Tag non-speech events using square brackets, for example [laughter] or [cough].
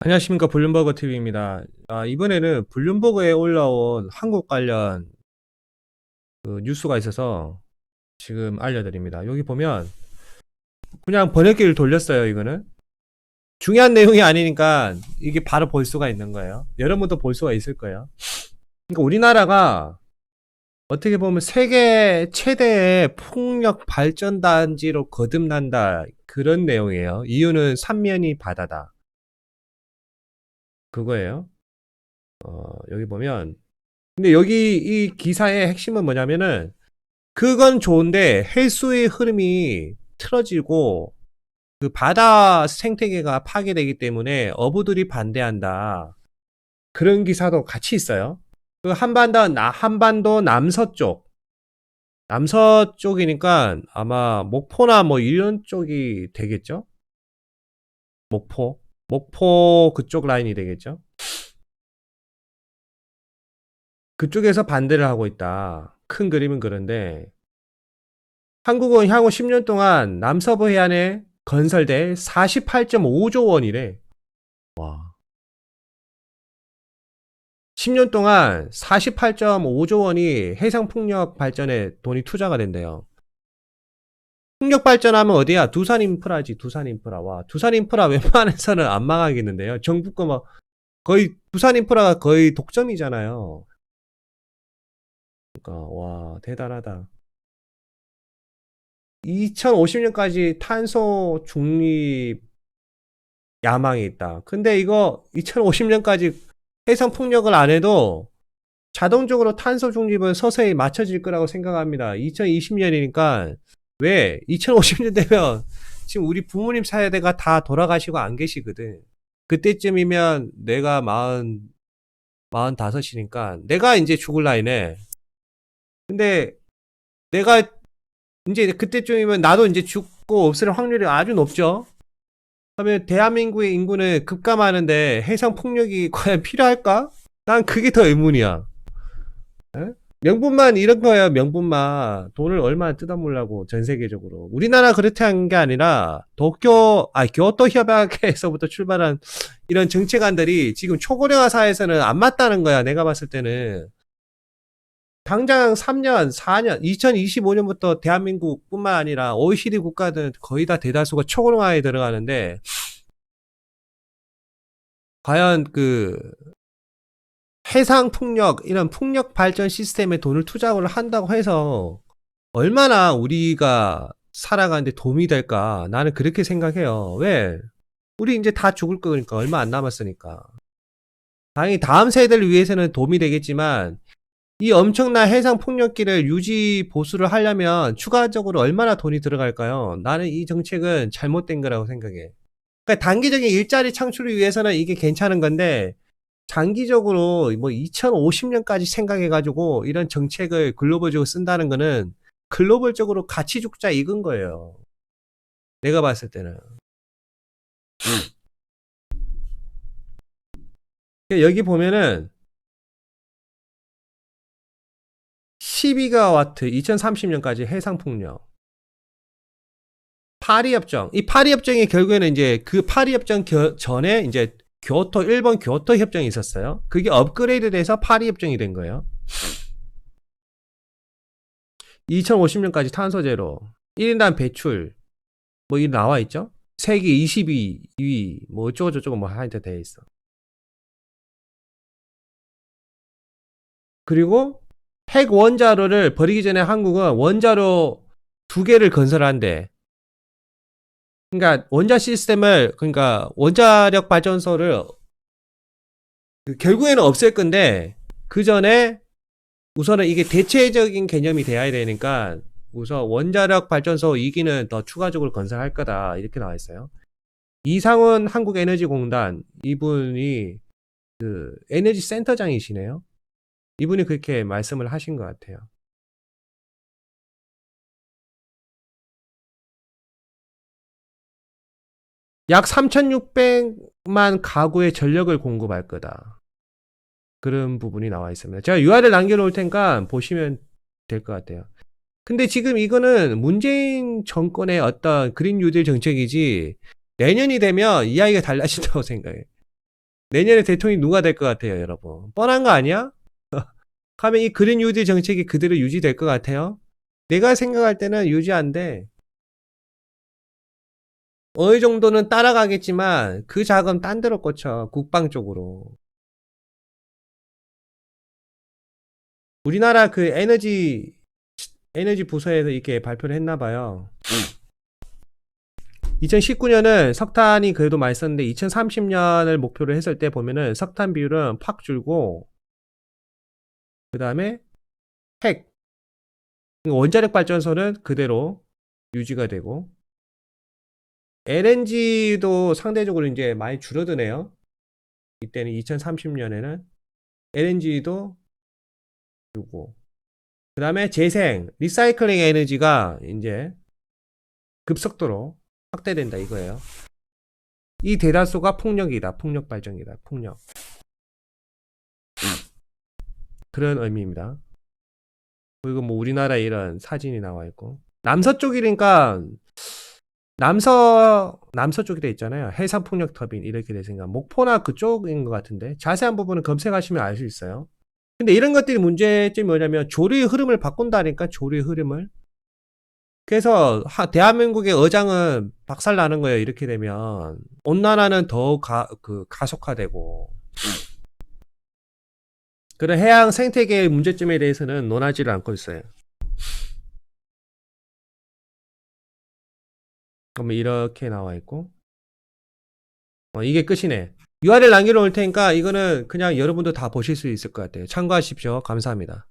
안녕하십니까 블룸버그 TV입니다. 아, 이번에는 블룸버그에 올라온 한국 관련 그 뉴스가 있어서 지금 알려드립니다. 여기 보면 그냥 번역기를 돌렸어요. 이거는 중요한 내용이 아니니까 이게 바로 볼 수가 있는 거예요. 여러분도 볼 수가 있을 거예요. 그러니까 우리나라가 어떻게 보면 세계 최대의 폭력 발전 단지로 거듭난다 그런 내용이에요. 이유는 삼면이 바다다. 그거예요. 어, 여기 보면 근데 여기 이 기사의 핵심은 뭐냐면은 그건 좋은데 해수의 흐름이 틀어지고 그 바다 생태계가 파괴되기 때문에 어부들이 반대한다. 그런 기사도 같이 있어요. 그 한반도 나 한반도 남서쪽 남서쪽이니까 아마 목포나 뭐 이런 쪽이 되겠죠? 목포 목포 그쪽 라인이 되겠죠? 그쪽에서 반대를 하고 있다. 큰 그림은 그런데 한국은 향후 10년 동안 남서부 해안에 건설될 48.5조 원이래. 와. 10년 동안 48.5조 원이 해상 풍력 발전에 돈이 투자가 된대요. 풍력 발전하면 어디야? 두산 인프라지, 두산 인프라. 와, 두산 인프라 웬만해서는 안 망하겠는데요. 정부 거 뭐, 거의, 두산 인프라가 거의 독점이잖아요. 그러니까, 와, 대단하다. 2050년까지 탄소 중립 야망이 있다. 근데 이거 2050년까지 해상 풍력을 안 해도 자동적으로 탄소 중립은 서서히 맞춰질 거라고 생각합니다. 2020년이니까 왜 2050년 되면 지금 우리 부모님 세대가 다 돌아가시고 안 계시거든. 그때쯤이면 내가 마흔 마흔 다섯이니까 내가 이제 죽을 나이네. 근데 내가 이제 그때쯤이면 나도 이제 죽고 없을 확률이 아주 높죠. 그러면 대한민국의 인구는 급감하는데 해상 폭력이 과연 필요할까? 난 그게 더 의문이야. 에? 명분만 이런 거예요. 명분만 돈을 얼마나 뜯어물라고 전 세계적으로 우리나라 그렇다는 게 아니라 도쿄 아 교토 협약에서부터 출발한 이런 정책안들이 지금 초고령화 사회에서는 안 맞다는 거야. 내가 봤을 때는 당장 3년, 4년, 2025년부터 대한민국뿐만 아니라 OECD 국가들은 거의 다 대다수가 초고령화에 들어가는데 과연 그 해상 풍력 이런 풍력 발전 시스템에 돈을 투자를 한다고 해서 얼마나 우리가 살아가는데 도움이 될까? 나는 그렇게 생각해요. 왜? 우리 이제 다 죽을 거니까 얼마 안 남았으니까. 당연히 다음 세대를 위해서는 도움이 되겠지만 이 엄청난 해상 폭력기를 유지 보수를 하려면 추가적으로 얼마나 돈이 들어갈까요? 나는 이 정책은 잘못된 거라고 생각해. 그러니까 단기적인 일자리 창출을 위해서는 이게 괜찮은 건데 장기적으로 뭐 2050년까지 생각해가지고 이런 정책을 글로벌적으로 쓴다는 거는 글로벌적으로 같이 죽자 이건 거예요. 내가 봤을 때는. 여기 보면은 12가 와트 2030년까지 해상 풍력. 파리 협정. 이 파리 협정이 결국에는 이제 그 파리 협정 겨- 전에 이제 교토 일본 교토 협정이 있었어요. 그게 업그레이드 돼서 파리 협정이 된 거예요. 2050년까지 탄소 제로, 1인당 배출 뭐 이 나와 있죠? 세계 22위 뭐 어쩌고 저쩌고 뭐 하여튼 돼 있어. 그리고 핵 원자로를 버리기 전에 한국은 원자로 두 개를 건설한대. 그러니까 원자 시스템을 그러니까 원자력 발전소를 그 결국에는 없앨 건데 그 전에 우선은 이게 대체적인 개념이 돼야 되니까 우선 원자력 발전소 2기는 더 추가적으로 건설할 거다 이렇게 나와 있어요. 이상훈 한국에너지공단 이분이 그 에너지 센터장이시네요. 이분이 그렇게 말씀을 하신 것 같아요. 약 3,600만 가구에 전력을 공급할 거다. 그런 부분이 나와 있습니다. 제가 URL 남겨놓을 테니까 보시면 될 것 같아요. 근데 지금 이거는 문재인 정권의 어떤 그린 뉴딜 정책이지 내년이 되면 이야기가 달라진다고 생각해요. 내년에 대통령이 누가 될 것 같아요, 여러분? 뻔한 거 아니야? [laughs] 하면 이 그린 뉴딜 정책이 그대로 유지될 것 같아요? 내가 생각할 때는 유지 안 돼. 어느 정도는 따라가겠지만 그 자금 딴 데로 꽂혀 국방 쪽으로. 우리나라 그 에너지 에너지 부서에서 이렇게 발표를 했나 봐요. 2019년은 석탄이 그래도 많이 썼는데 2030년을 목표로 했을 때 보면은 석탄 비율은 팍 줄고 그 다음에 핵 원자력 발전소는 그대로 유지가 되고 LNG도 상대적으로 이제 많이 줄어드네요. 이때는 2030년에는 LNG도 줄고 그 다음에 재생, 리사이클링 에너지가 이제 급속도로 확대된다 이거예요. 이 대다수가 폭력이다. 폭력 발전이다. 폭력. 그런 의미입니다. 그리고 뭐 우리나라 이런 사진이 나와 있고 남서쪽이니까 남서 남서쪽이 돼 있잖아요. 해상 폭력 터빈 이렇게 돼 생각. 목포나 그쪽인 것 같은데 자세한 부분은 검색하시면 알 수 있어요. 근데 이런 것들이 문제점이 뭐냐면 조류의 흐름을 바꾼다니까 조류의 흐름을. 그래서 하- 대한민국의 어장은 박살 나는 거예요. 이렇게 되면 온난화는 더 가, 그 가속화되고 그런 해양 생태계의 문제점에 대해서는 논하지를 않고 있어요. 그러면 이렇게 나와 있고 어, 이게 끝이네. URL 남겨놓을 테니까 이거는 그냥 여러분도 다 보실 수 있을 것 같아요. 참고하십시오. 감사합니다.